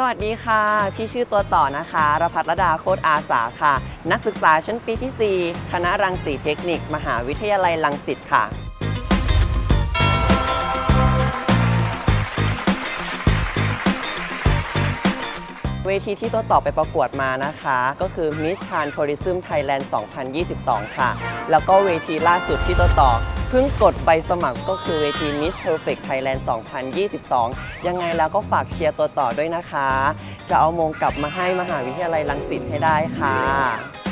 สวัสดีค่ะ พี่ชื่อตัวต่อนะคะรพัฒรดาโคตรอาสาค่ะ นักศึกษาชั้นปีที่ 4 คณะรังสีเทคนิค มหาวิทยาลัยรังสิตค่ะ เวทีที่ตัวต่อไปประกวดมานะคะ ก็คือ Miss Trans Tourism Thailand 2022 ค่ะ แล้วก็เวทีล่าสุดที่ตัวต่อเพิ่งกดใบสมัครก็คือเวที Miss Perfect Thailand 2022 ยังไงแล้วก็ฝากเชียร์ตัวต่อด้วยนะคะ จะเอามงกลับมาให้มหาวิทยาลัยรังสิตให้ได้ค่ะ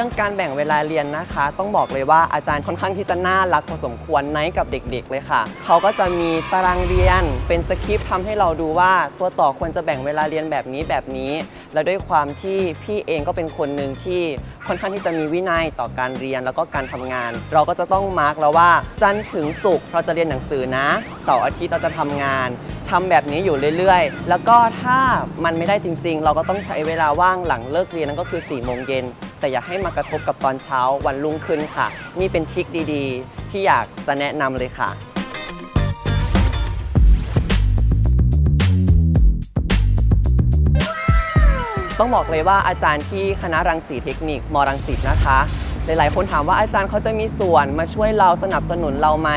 รื่องการแบ่งเวลาเรียนนะคะ ต้องบอกเลยว่าอาจารย์ค่อนข้างที่จะน่ารักพอสมควรในกับเด็ก ๆ เลยค่ะ เขาก็จะมีตารางเรียนเป็นสคริปต์ทำให้เราดูว่าตัวต่อควรจะแบ่งเวลาเรียนแบบนี้แบบนี้ แล้วด้วยความที่พี่เองก็เป็นคนหนึ่งที่ค่อนข้างที่จะมีวินัยต่อการเรียนแล้วก็การทำงาน เราก็จะต้องมาร์กแล้วว่า จันทร์ถึงศุกร์เราจะเรียนหนังสือนะเสาร์อาทิตย์เราจะทำงาน ทำแบบนี้อยู่เรื่อยๆ แล้วก็ถ้ามันไม่ได้จริง ๆ เราก็ต้องใช้เวลาว่างหลังเลิกเรียนนั่นก็คือ4ี่โมงเย็นแต่อย่าให้มากระทบกับตอนเช้าวันรุ่งขึ้นค่ะ นี่เป็นทริคดีๆ ที่อยากจะแนะนำเลยค่ะต้องบอกเลยว่าอาจารย์ที่คณะรังสีเทคนิคมรังสิตนะคะ หลายๆ คนถามว่าอาจารย์เขาจะมีส่วนมาช่วยเราสนับสนุนเราไหม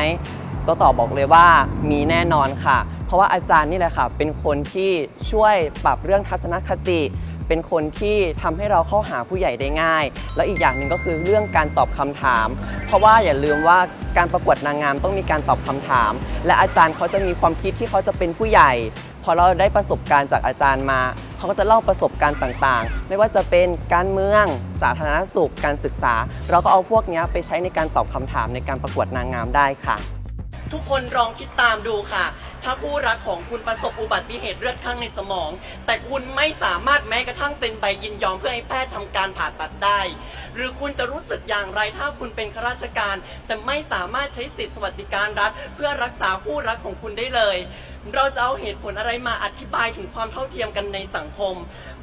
ตัวตอบบอกเลยว่ามีแน่นอนค่ะ ราะว่าอาจารย์นี่แหละค่ะเป็นคนที่ช่วยปรับเรื่องทัศนคติ เป็นคนที่ทำให้เราเข้าหาผู้ใหญ่ได้ง่าย แล้วอีกอย่างหนึ่งก็คือเรื่องการตอบคำถาม เพราะว่าอย่าลืมว่าการประกวดนางงามต้องมีการตอบคำถาม และอาจารย์เขาจะมีความคิดที่เขาจะเป็นผู้ใหญ่พอเราได้ประสบการณ์จากอาจารย์มา เขาก็จะเล่าประสบการณ์ต่างๆ ไม่ว่าจะเป็นการเมือง สาธารณสุข การศึกษา เราก็เอาพวกนี้ไปใช้ในการตอบคำถามในการประกวดนางงามได้ค่ะ ทุกคนลองคิดตามดูค่ะ ถ้าคู่รักของคุณประสบอุบัติเหตุเลือดข้างในสมอง แต่คุณไม่สามารถแม้กระทั่งเซ็นใบยินยอมเพื่อให้แพทย์ทำการผ่าตัดได้ หรือคุณจะรู้สึกอย่างไรถ้าคุณเป็นข้าราชการ แต่ไม่สามารถใช้สิทธิสวัสดิการรัฐ เพื่อรักษาคู่รักของคุณได้เลย เราจะเอาเหตุผลอะไรมาอธิบายถึงความเท่าเทียมกันในสังคม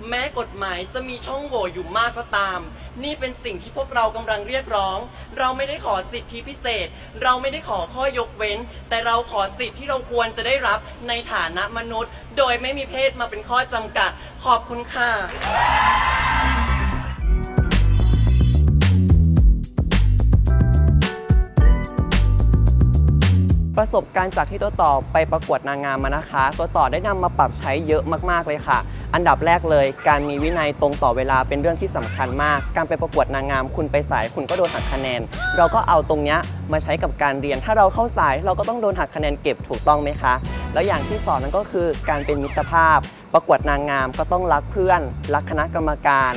แม้กฎหมายจะมีช่องโหว่อยู่มากก็ตาม นี่เป็นสิ่งที่พวกเรากำลังเรียกร้อง เราไม่ได้ขอสิทธิพิเศษ เราไม่ได้ขอข้อยกเว้น แต่เราขอสิทธิที่เราควรจะได้รับในฐานะมนุษย์ โดยไม่มีเพศมาเป็นข้อจำกัด ขอบคุณค่ะ ประสบการณ์จากที่ตัวต่อไปประกวดนางงามมานะคะ ตัวต่อได้นำมาปรับใช้เยอะมากๆเลยค่ะ อันดับแรกเลย การมีวินัยตรงต่อเวลาเป็นเรื่องที่สำคัญมาก การไปประกวดนางงาม คุณไปสายคุณก็โดนหักคะแนน เราก็เอาตรงเนี้ยมาใช้กับการเรียน ถ้าเราเข้าสายเราก็ต้องโดนหักคะแนนเก็บถูกต้องไหมคะ แล้วอย่างที่สองนั่นก็คือการเป็นมิตรภาพ ประกวดนางงามก็ต้องรักเพื่อน รักคณะกรรมการ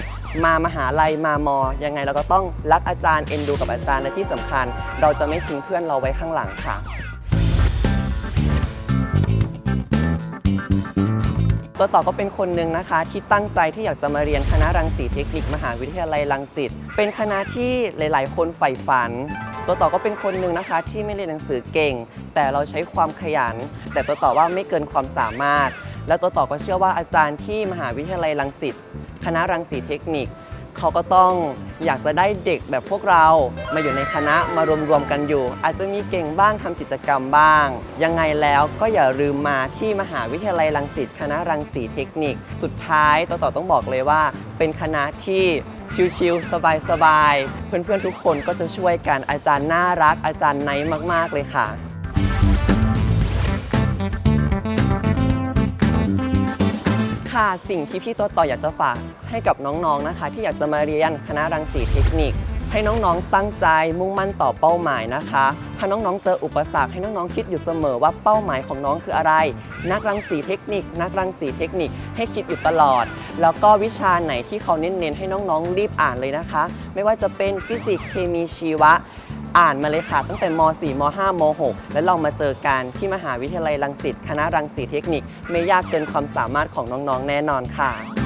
มามหาลัยมามอ ยังไงเราก็ต้องรักอาจารย์เอ็นดูกับอาจารย์และที่สำคัญ เราจะไม่ทิ้งเพื่อนเราไว้ข้างหลังค่ะ ตัวต่อก็เป็นคนหนึ่งนะคะ ที่ตั้งใจที่อยากจะมาเรียนคณะรังสีเทคนิคมหาวิทยาลัยรังสิตเป็นคณะที่หลาย ๆ คนใฝ่ฝัน ตัวต่อก็เป็นคนหนึ่งนะคะ ที่ไม่เรียนหนังสือเก่ง แต่เราใช้ความขยัน แต่ตัวต่อว่าไม่เกินความสามารถ และตัวต่อก็เชื่อว่าอาจารย์ที่มหาวิทยาลัยรังสิตคณะรังสีเทคนิค เขาก็ต้องอยากจะได้เด็กแบบพวกเรา มาอยู่ในคณะมารวมๆกันอยู่ อาจจะมีเก่งบ้างทำกิจกรรมบ้าง ยังไงแล้วก็อย่าลืมมาที่มหาวิทยาลัยรังสิตคณะรังสีเทคนิค สุดท้ายต่อต่อต้องบอกเลยว่า เป็นคณะที่ชิลๆสบายๆเพื่อนๆทุกคนก็จะช่วยกันอาจารย์น่ารักอาจารย์ไนท์มากๆเลยค่ะ ค่ะ สิ่งที่พี่ตัวต่ออยากจะฝากให้กับน้องๆนะคะ ที่อยากจะมาเรียนคณะรังสีเทคนิค ให้น้องๆตั้งใจมุ่งมั่นต่อเป้าหมายนะคะ ถ้าน้องๆเจออุปสรรคให้น้องๆคิดอยู่เสมอว่าเป้าหมายของน้องคืออะไร นักรังสีเทคนิค นักรังสีเทคนิคให้คิดอยู่ตลอด แล้วก็วิชาไหนที่เขาเน้นๆให้น้องๆรีบอ่านเลยนะคะ ไม่ว่าจะเป็นฟิสิกส์เคมีชีวะ อ่านมาเลยค่ะ ตั้งแต่ม .4 ม .5 ม .6 แล้วลองมาเจอกันที่มหาวิทยาลัยรังสิตคณะรังสีเทคนิค ไม่ยากเกินความสามารถของน้องๆแน่นอนค่ะ